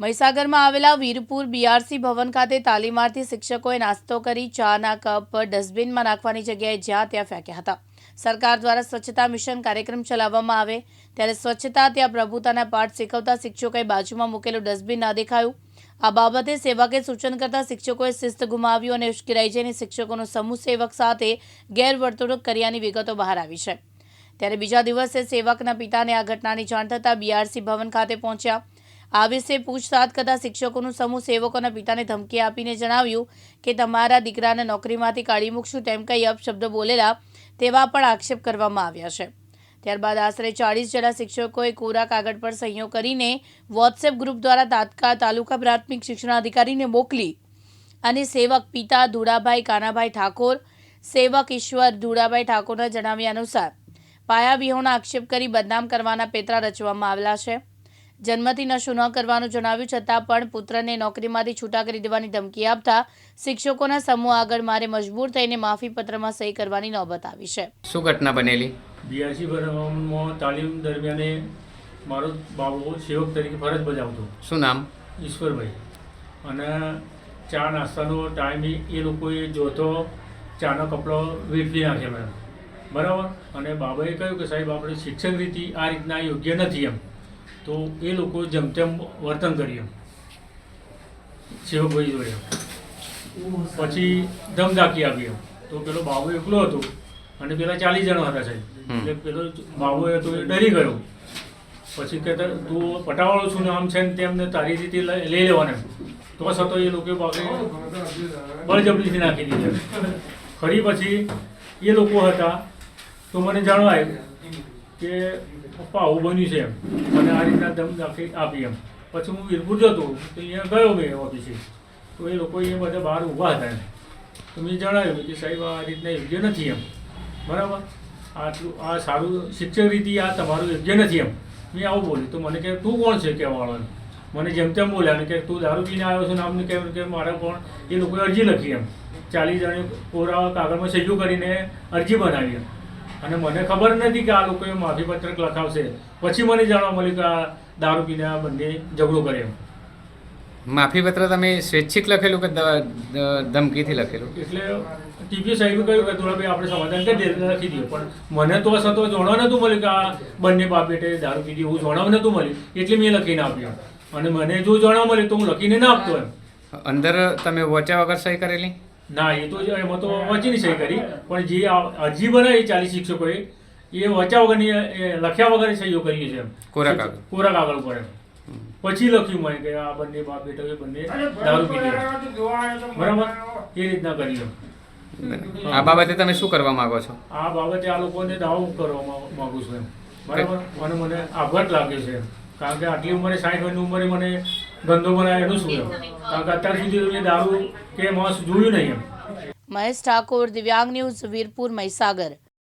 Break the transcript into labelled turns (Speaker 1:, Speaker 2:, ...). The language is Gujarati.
Speaker 1: મહીસાગરમાં આવેલા વીરપુર બીઆરસી ભવન ખાતે તાલીમાર્થી શિક્ષકોએ નાસ્તો કરી ચાના કપ ડસ્ટબિનમાં નાખવાની જગ્યાએ જ્યાં ત્યાં ફેંક્યા હતા. સરકાર દ્વારા સ્વચ્છતા મિશન કાર્યક્રમ ચલાવવામાં આવે ત્યારે સ્વચ્છતા ત્યાં પ્રભુતાના પાઠ શીખવતા શિક્ષકોએ બાજુમાં મૂકેલું ડસ્ટબિન ના દેખાયું. આ બાબતે સેવકે સૂચન કરતા શિક્ષકોએ શિસ્ત ગુમાવ્યું અને ઉશ્કેરાઈ જઈને શિક્ષકોનો સમૂહ સેવક સાથે ગેરવર્તણૂક કર્યાની વિગતો બહાર આવી છે. ત્યારે બીજા દિવસે સેવકના પિતાને આ ઘટનાની જાણ થતાં બીઆરસી ભવન ખાતે પહોંચ્યા. આ વિશે પૂછતાછ કરતા શિક્ષકોનું સમૂહ સેવકોના પિતાને ધમકી આપીને જણાવ્યું કે, તમારા દીકરાને નોકરીમાંથી કાઢી મૂકશું તેમ કંઈ અપશબ્દ બોલેલા તેવા પણ આક્ષેપ કરવામાં આવ્યા છે. ત્યારબાદ આશરે ચાળીસ જેટલા શિક્ષકોએ કોરા કાગળ પર સહીઓ કરીને વોટ્સએપ ગ્રુપ દ્વારા તાત્કાલ તાલુકા પ્રાથમિક શિક્ષણાધિકારીને મોકલી અને સેવક પિતા ધુડાભાઈ કાનાભાઈ ઠાકોર, સેવક ઈશ્વર ધુડાભાઈ ઠાકોરના જણાવ્યા અનુસાર પાયા વિહોણા આક્ષેપ કરી બદનામ કરવાના પેતરા રચવામાં આવેલા છે. જન્મથી નશો ન કરવાનું જણાવ્યું છતાં પણ પુત્રને નોકરીમાંથી છૂટા કરી દેવાની ધમકી આપતા શિક્ષકોના સમૂહ આગળ મારે મજબૂર થઈને માફી પત્રમાં સહી કરવાની નોબત આવી છે.
Speaker 2: શું ઘટના બનેલી?
Speaker 3: બીઆરસી ભરવામાં તાલીમ દરમિયાને મારો બાબો સેવક તરીકે ફરજ બજાવતો.
Speaker 2: શું નામ?
Speaker 3: ઈશ્વરભાઈ. અને ચા નાસ્તાનો ટાઈમ એ લોકોએ જોતો ચાનો કપડો વીટવી નાખ્યો મેડમ બરાબર? અને બાબાએ કહ્યું કે સાહેબ આપણે શિક્ષક રીતિ આ રીતના યોગ્ય નથી એમ. તો એ લોકો જેમ તેમ વર્તન કર્યું. શિવભાઈ જોડે. પછી ધમધાકી આવ્યો તો પેલો બાબુ એકલો હતો અને પેલા ચાલીસ જણા હતા સાહેબ. એટલે પેલો બાબુ હતો એ ડરી ગયો. પછી કે તું પટાવાળો છું ને આમ છે ને તેમને તારી રીતે લઈ લેવાને તો છતો એ લોકો બાકી બળજબરીથી નાખી દીધી. ફરી પછી એ લોકો હતા. તો મને જણાય કે પપ્પા, આવું બન્યું છે એમ. મને આ રીતના દમ આપી એમ. પછી હું વીરપુર જતો, તો અહીંયા ગયો મેં ઓફિસે. તો એ લોકો એ બધા બહાર ઊભા હતા તો મેં જણાવ્યું કે સાહેબ, આ રીતના યોગ્ય નથી એમ. બરાબર? આટલું, આ સારું શિક્ષક રીતિ, આ તમારું યોગ્ય નથી એમ. મેં આવું બોલ્યું. તો મને કે તું કોણ છે? કહેવાળો મને જેમ તેમ બોલ્યા ને કે તું દારૂ પીને આવ્યો છે ને આમને કેમ કે મારા કોણ? એ લોકોએ અરજી લખી એમ. ચાલીસ જણે કોરા કાગળમાં સહીઓ કરીને અરજી બનાવી એમ. અને મને ખબર નથી કે આ લોકોએ માફીપત્રક લખાવશે. પછી મને જાણવા મળ્યું કે આ દારૂ પીને આ બંને ઝઘડો કરે એમ.
Speaker 2: માફીપત્ર તમે સ્વૈચ્છિક લખેલું કે ધમકીથી લખેલું?
Speaker 3: એટલે ટીપી સાહેબે કહ્યું કે ભાઈ આપણે સમાધાન કરી લખી દઈએ. પણ મને તો સતો જોણવા નહોતું મળ્યું કે આ બંને બાપ બેટે દારૂ પીધી એવું જોણવા નહોતું મળ્યું. એટલે મેં લખીને આપ્યું. અને મને જો જાણવા મળ્યું તો હું લખીને ના આપતો એમ.
Speaker 2: અંદર તમે વોચ્યા વગર સહી કરેલી?
Speaker 3: ના એ તો જ- એમાં તો વચીની સહી કરી પણ જે અરજી બનાવી ચાલીસ શિક્ષકોએ એ વચા વગરની એ લખ્યા વગર સહીઓ કરી છે એમ.
Speaker 2: કોરા કાગળ.
Speaker 3: કોરા કાગળ ઉપર એમ. પછી લખ્યું મેં કે આ બંને બાપ બેટો એ બંને દારૂ પીધી બરાબર એ રીતના કરી એમ.
Speaker 2: આ બાબતે તમે શું કરવા માંગો છો?
Speaker 3: આ બાબતે આ લોકોને દાવો કરવા માંગુ છું એમ. બરાબર? અને મને આભાર લાગે છે કારણ કે આટલી ઉંમરે સાઠ વર્ષની ઉંમરે મને ધંધો બનાવે એનું શું કારણ કે અત્યાર સુધી દારૂ કે મોસ જોયું નહીં એમ.
Speaker 1: મહેશ ઠાકોર, દિવ્યાંગ ન્યૂઝ, વીરપુર, મહીસાગર.